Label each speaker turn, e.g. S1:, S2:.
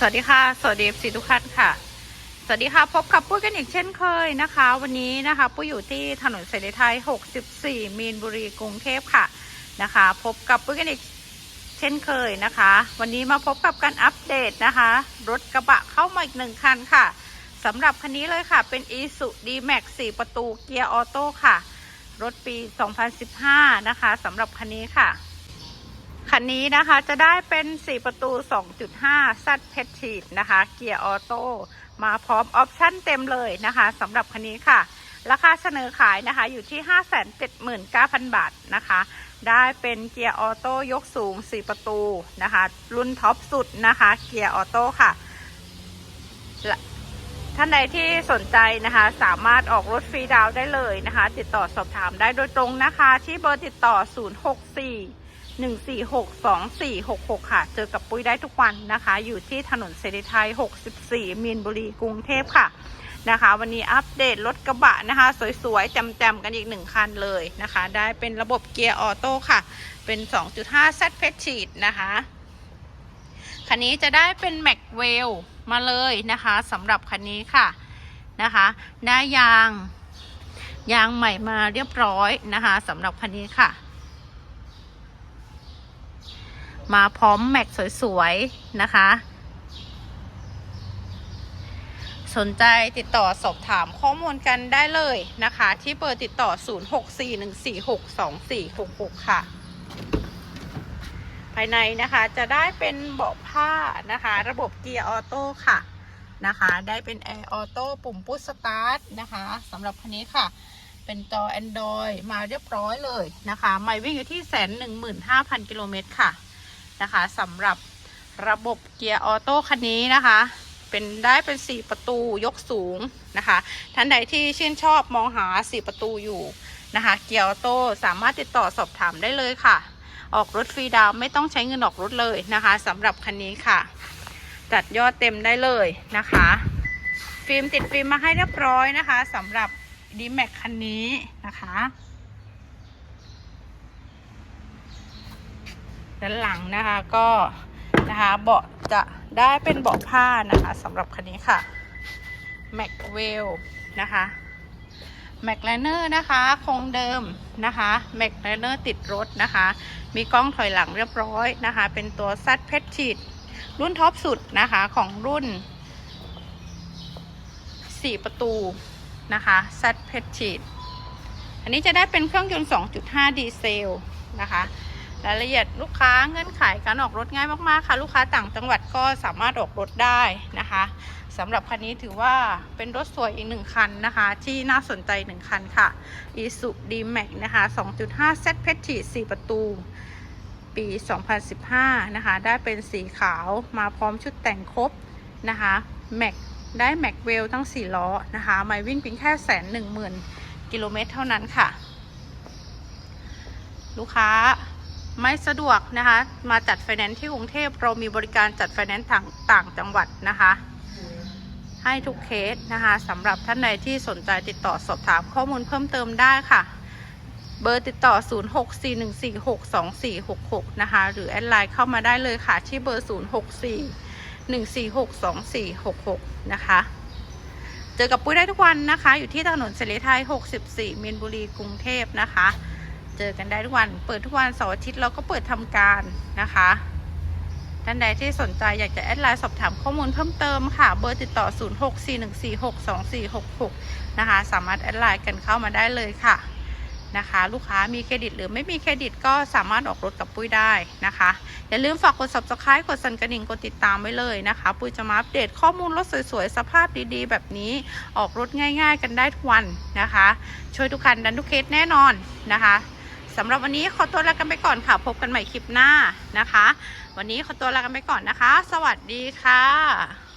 S1: สวัสดีค่ะ สวัสดีสีทุกท่านค่ะ สวัสดีค่ะ พบกับปุ้ยกันอีกเช่นเคยนะคะ วันนี้นะคะ ปุ้ยอยู่ที่ถนนเสรีไทย 64 มีนบุรีกรุงเทพค่ะนะคะ พบกับปุ้ยกันอีกเช่นเคยนะคะ วันนี้มาพบกับการอัปเดตนะคะ รถกระบะเข้ามาอีกหนึ่งคันค่ะสำหรับคันนี้เลยค่ะ เป็น i s u d m a x 4 ประตูเกียร์ออโต้ค่ะ รถปี 2015 นะคะสำหรับคันนี้ค่ะ คันนี้นะคะจะได้เป็น 4 ประตู 2.5 ซัดเพชรชีดนะคะ เกียร์ออโต้มาพร้อมออปชั่นเต็มเลยนะคะสำหรับคันนี้ค่ะ ราคาเสนอขายนะคะอยู่ที่ 579,000 บาทนะคะ ได้เป็นเกียร์ออโต้ยกสูง 4 ประตูนะคะ รุ่นท็อปสุดนะคะ เกียร์ออโต้ค่ะ ท่านใดที่สนใจนะคะ สามารถออกรถฟรีดาวได้เลยนะคะ ติดต่อสอบถามได้โดยตรงนะคะ ที่เบอร์ติดต่อ 064 1462466ค่ะ เจอกับปุ้ยได้ทุกวันนะคะ อยู่ที่ถนนเสรีไทย 64 มีนบุรีกรุงเทพค่ะนะคะ วันนี้อัปเดตรถกระบะนะคะ สวยๆจำๆกันอีกหนึ่งคันเลยนะคะ ได้เป็นระบบเกียร์ออโต้ค่ะ เป็น 2.5 Z เพชชีดนะคะคันนี้จะได้เป็นแม็กเวลมาเลยนะคะสำหรับคันนี้ค่ะนะคะได้ยางยางใหม่มาเรียบร้อยนะคะสำหรับคันนี้ค่ะ มาพร้อมแม็กสวยๆ นะคะ สนใจติดต่อสอบถามข้อมูลกันได้เลยนะคะ ที่เบอร์ติดต่อ 0641462466 ค่ะ ภายในนะคะจะได้เป็นเบาะผ้านะคะ ระบบเกียร์ออโต้ค่ะนะคะ ได้เป็นแอร์ออโต้ปุ่มพุชสตาร์ทนะคะสำหรับคันนี้ค่ะ เป็นจอ Android มาเรียบร้อยเลยนะคะ ไม่วิ่งอยู่ที่แสนหนึ่งหมื่นห้าพันกิโลเมตรค่ะ นะคะสำหรับระบบเกียร์ออโต้คันนี้นะคะ เป็นได้เป็น 4 ประตูยกสูงนะคะ ท่านใดที่ชื่นชอบมองหา 4 ประตูอยู่นะคะ เกียร์ออโต้สามารถติดต่อสอบถามได้เลยค่ะ ออกรถฟรีดาวไม่ต้องใช้เงินออกรถเลยนะคะสำหรับคันนี้ค่ะ จัดยอดเต็มได้เลยนะคะ ฟิล์มติดฟิล์มมาให้เรียบร้อยนะคะสำหรับดีแม็กคันนี้นะคะ ด้านหลังนะคะก็นะคะเบาะจะได้เป็นเบาะผ้านะคะสำหรับคันนี้ค่ะแม็กเวลนะคะแม็กไลเนอร์นะคะคงเดิมนะคะแม็กไลเนอร์ติดรถนะคะ มีกล้องถอยหลังเรียบร้อยนะคะ เป็นตัวซัดเพชรชีดรุ่นท็อปสุดนะคะของรุ่น 4 ประตูนะคะซัดเพชรชีด อันนี้จะได้เป็นเครื่องยนต์ 2.5 ดีเซลนะคะ รายละเอียดลูกค้าเงื่อนไขการออกรถง่ายมากๆค่ะ ลูกค้าต่างจังหวัดก็สามารถออกรถได้นะคะสำหรับคันนี้ถือว่าเป็นรถสวยอีกหนึ่งคันนะคะ ที่น่าสนใจหนึ่งคันค่ะ i s u d m a x นะคะ 2.5 Z p e t i 4 ประตู ปี 2015 นะคะ ได้เป็นสีขาวมาพร้อมชุดแต่งครบนะคะแม็กได้แม็กเวลทั้ง 4 ล้อนะคะ ไม่วิ่งเพียงแค่แสนหนึ่งหมื่นกิโลเมตรเท่านั้นค่ะ ลูกค้า ไม่สะดวกนะคะ มาจัดไฟแนนซ์ที่กรุงเทพเรามีบริการจัดไฟแนนซ์ต่างต่างจังหวัดนะคะ ให้ทุกเคสนะคะสำหรับท่านใดที่สนใจติดต่อสอบถามข้อมูลเพิ่มเติมได้ค่ะ เบอร์ติดต่อ 0641462466 นะคะ หรือแอดไลน์เข้ามาได้เลยค่ะ ที่เบอร์ 064-146-2466 นะคะเจอกับปุ้ยได้ทุกวันนะคะ อยู่ที่ถนนเสรีไทย 64 มีนบุรี กรุงเทพนะคะ เจอกันได้ทุกวัน เปิดทุกวันเสาร์อาทิตย์เราก็เปิดทำการนะคะ ท่านใดที่สนใจอยากจะแอดไลน์สอบถามข้อมูลเพิ่มเติมค่ะ เบอร์ติดต่อ 0641462466 นะคะ สามารถแอดไลน์กันเข้ามาได้เลยค่ะนะคะ ลูกค้ามีเครดิตหรือไม่มีเครดิตก็สามารถออกรถกับปุ้ยได้นะคะ อย่าลืมฝากกด subscribe กดสั่นกระดิ่งกดติดตามไว้เลยนะคะ ปุ้ยจะมาอัปเดตข้อมูลรถสวยๆ สภาพดีๆ แบบนี้ออกรถง่ายๆ กันได้ทุกวันนะคะ ช่วยทุกคันดันทุกเคสแน่นอนนะคะ สำหรับวันนี้ขอตัวลากันไปก่อนค่ะ พบกันใหม่คลิปหน้านะคะ วันนี้ขอตัวลากันไปก่อนนะคะ สวัสดีค่ะ